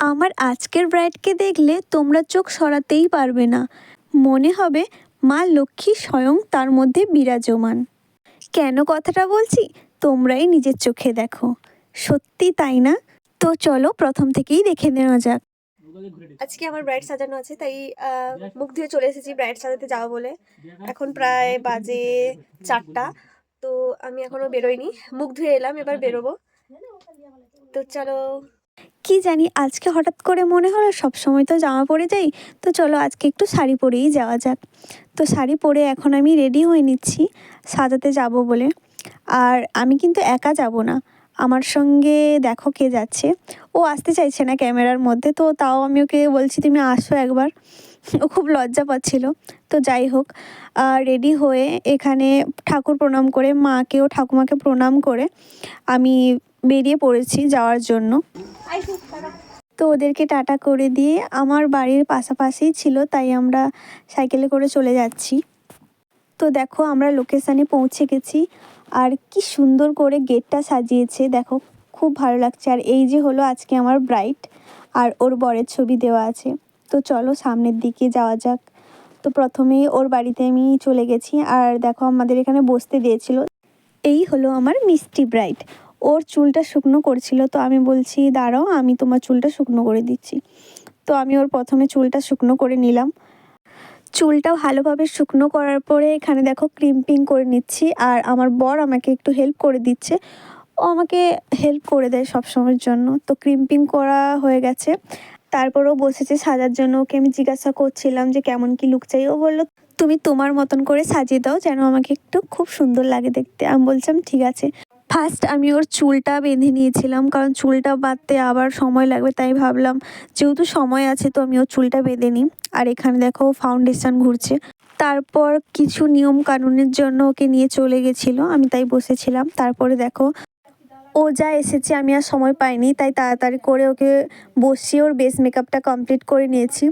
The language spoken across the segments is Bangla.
আমার আজকের ব্রাইডকে দেখলে তোমরা চোখ সরাতেই পারবে না। মনে হবে মা লক্ষ্মী স্বয়ং তার মধ্যে বিরাজমান। কেন কথাটা বলছি? তোমরাই নিজের চোখে দেখো। সত্যি তাই না? তো চলো প্রথম থেকেই দেখে নেওয়া যাক। আজকে আমার ব্রাইড সাজানো আছে, তাই মুখ ধুয়ে চলে এসেছি ব্রাইড সাজাতে যাওয়া বলে। এখন প্রায় বাজে চারটা, তো আমি এখনও বেরোইনি। মুখ ধুয়ে এলাম, এবার বেরোবো। তো চলো। কি জানি, আজকে হঠাৎ করে মনে হলো সব সময় তো জামা পরে যাই, তো চলো আজকে একটু শাড়ি পরেই যাওয়া যাক। তো শাড়ি পরে এখন আমি রেডি হয়ে নিচ্ছি, সাজাতে যাব বলে। আর আমি কিন্তু একা যাব না, আমার সঙ্গে দেখো কে যাচ্ছে। ও আসতে চাইছে না ক্যামেরার মধ্যে, তো তাও আমি ওকে বলছি তুমি আসো একবার। ও খুব লজ্জা পাচ্ছিল, তো যাই হোক রেডি হয়ে এখানে ঠাকুর প্রণাম করে, মাকেও ঠাকুমাকে প্রণাম করে আমি বেরিয়ে পড়েছি যাওয়ার জন্য। তো ওদেরকে টাটা করে দিয়ে আমার বাড়ির পাশাপাশিই ছিল, তাই আমরা সাইকেলে করে চলে যাচ্ছি। তো দেখো আমরা লোকেশানে পৌঁছে গেছি, আর কি সুন্দর করে গেটটা সাজিয়েছে, দেখো খুব ভালো লাগছে। আর এই যে হলো আজকে আমার ব্রাইট, আর ওর বরের ছবি দেওয়া আছে। তো চলো সামনের দিকে যাওয়া যাক। তো প্রথমেই ওর বাড়িতে আমি চলে গেছি, আর দেখো আমাদের এখানে বসতে দিয়েছিল। এই হলো আমার মিষ্টি ব্রাইট। ওর চুলটা শুকনো করছিল, তো আমি বলছি, দাঁড়াও, আমি তোমার চুলটা শুকনো করে দিচ্ছি। তো আমি ওর প্রথমে চুলটা শুকনো করে নিলাম। চুলটা ভালোভাবে শুকনো করার পরে এখানে দেখো ক্রিম্পিং করে নিচ্ছি, আর আমার বর আমাকে একটু হেল্প করে দিচ্ছে। ও আমাকে হেল্প করে দেয় সব সময়ের জন্য। তো ক্রিম্পিং করা হয়ে গেছে। তারপরও বসেছে সাজার জন্য। ওকে আমি জিজ্ঞাসা করছিলাম যে, কেমন কি লুক চাই? ও বলল, তুমি তোমার মতন করে সাজিয়ে দাও যেন আমাকে একটু খুব সুন্দর লাগে দেখতে। আমি বলছিলাম, ঠিক আছে। ফার্স্ট আমি ওর চুলটা বেঁধে নিয়েছিলাম, কারণ চুলটা বাঁধতে আবার সময় লাগবে, তাই ভাবলাম যেহেতু সময় আছে তো আমি ওর চুলটা বেঁধে নিই। আর এখানে দেখো ফাউন্ডেশন ঘুরছে। তারপর কিছু নিয়ম কানুনের জন্য ওকে নিয়ে চলে গেছিল, আমি তাই বসেছিলাম। তারপরে দেখো ও যা এসেছে আমি আর সময় পাইনি, তাই তাড়াতাড়ি করে ওকে বসিয়ে ওর বেস মেকআপটা কমপ্লিট করে নিয়েছি।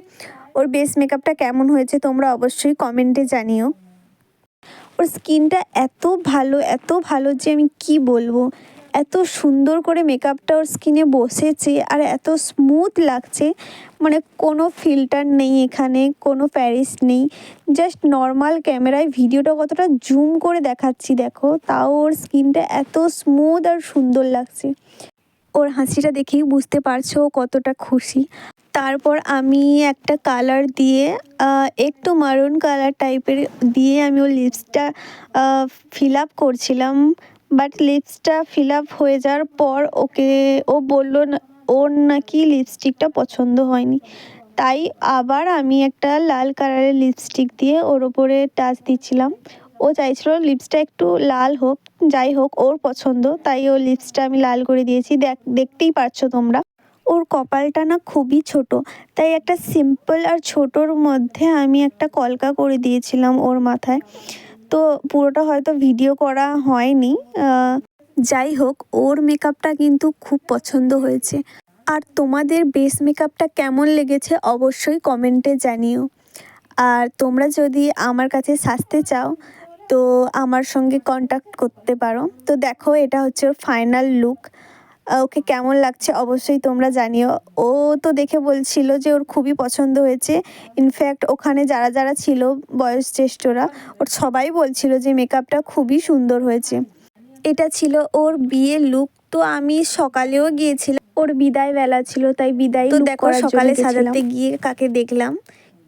ওর বেস মেকআপটা কেমন হয়েছে তোমরা অবশ্যই কমেন্টে জানিও। ওর স্কিনটা এত ভালো এত ভালো যে আমি কি বলব? এত সুন্দর করে মেকআপটা ওর স্কিনে বসেছে আর এত স্মুথ লাগছে। মানে কোনো ফিল্টার নেই এখানে, কোনো প্যারিস নেই। জাস্ট নর্মাল ক্যামেরায় ভিডিওটা কতটা জুম করে দেখাচ্ছি দেখো, তাও ওর স্কিনটা এত স্মুথ আর সুন্দর লাগছে। ওর হাসিটা দেখেই বুঝতে পারছ কতটা খুশি। তারপর আমি একটা কালার দিয়ে একটু মারুন কালার টাইপের দিয়ে আমি ওর লিপসটা ফিল আপ করছিলাম। বাট লিপসটা ফিল আপ হয়ে যাওয়ার পর ওকে, ও বলল ওর নাকি লিপস্টিকটা পছন্দ হয়নি। তাই আবার আমি একটা লাল কালারের লিপস্টিক দিয়ে ওর ওপরে টাচ দিচ্ছিলাম। ও চাইছিল লিপসটা একটু লাল হোক, যাই হোক ওর পছন্দ, তাই ওর লিপসটা আমি লাল করে দিয়েছি। দেখ, দেখতেই পারছ তোমরা। ওর কপালটা না খুবই ছোট। তাই একটা সিম্পল আর ছোটোর মধ্যে আমি একটা কলকা করে দিয়েছিলাম ওর মাথায়। তো পুরোটা হয়তো ভিডিও করা হয়নি। যাই হোক, ওর মেকআপটা কিন্তু খুব পছন্দ হয়েছে। আর তোমাদের বেস মেকআপটা কেমন লেগেছে অবশ্যই কমেন্টে জানিও। আর তোমরা যদি আমার কাছে সাজতে চাও, তো আমার সঙ্গে কন্ট্যাক্ট করতে পারো। তো দেখো, এটা হচ্ছে ওর ফাইনাল লুক ওকে কেমন লাগছে অবশ্যই তোমরা জানিও। ও তো দেখে বলছিল যে ওর খুবই পছন্দ হয়েছে। ইনফ্যাক্ট ওখানে যারা যারা ছিল বয়স জ্যেষ্ঠরা ওর সবাই বলছিল যে মেকআপটা খুবই সুন্দর হয়েছে। এটা ছিল ওর বিয়ের লুক তো আমি সকালেও গিয়েছিলাম। ওর বিদায় বেলা ছিল তাই বিদায় তো দেখো সকালে সাজাতে গিয়ে কাকে দেখলাম?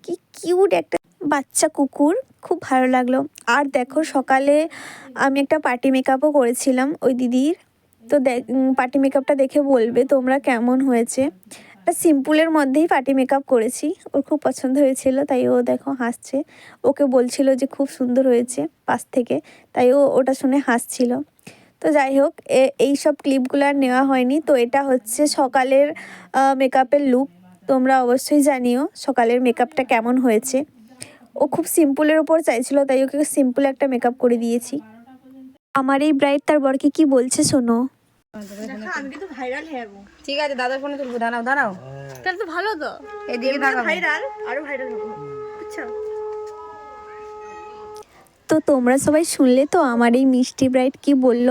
কি কিউট একটা বাচ্চা কুকুর। খুব ভালো লাগল। আর দেখো সকালে আমি একটা পার্টি মেকআপও করেছিলাম ওই দিদির। তো পার্টি মেকআপটা দেখে বলবে তোমরা কেমন হয়েছে। সিম্পলের মধ্যেই পার্টি মেকআপ করেছি, ওর খুব পছন্দ হয়েছিল, তাই ও দেখো হাসছে। ওকে বলছিল যে খুব সুন্দর হয়েছে পাশ থেকে, তাই ও ওটা শুনে হাসছিল। তো যাই হোক এই সব ক্লিপগুলো আর নেওয়া হয়নি। তো এটা হচ্ছে সকালের মেকআপের লুক, তোমরা অবশ্যই জানিও সকালের মেকআপটা কেমন হয়েছে। ও খুব সিম্পলের ওপর চাইছিল, তাই ওকে সিম্পল একটা মেকআপ করে দিয়েছি। আমার এই ব্রাইড তার বরকে কি বলছে শোনো। আমি কিন্তু ভাইরাল হয়ে যাব ঠিক আছে দাদার ফোনে তুলবো দাঁড়াও দাঁড়াও। তাহলে তো ভালো তো। এদিকে ভাইরাল আরও ভাইরাল হব। বুঝছ? তো তোমরা সবাই শুনলে তো আমার এই মিষ্টি ব্রাইট কি বলল?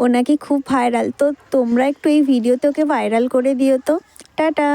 ও নাকি খুব ভাইরাল তো তোমরা একটু এই ভিডিওতে ওকে ভাইরাল করে দিও তো। টাটা।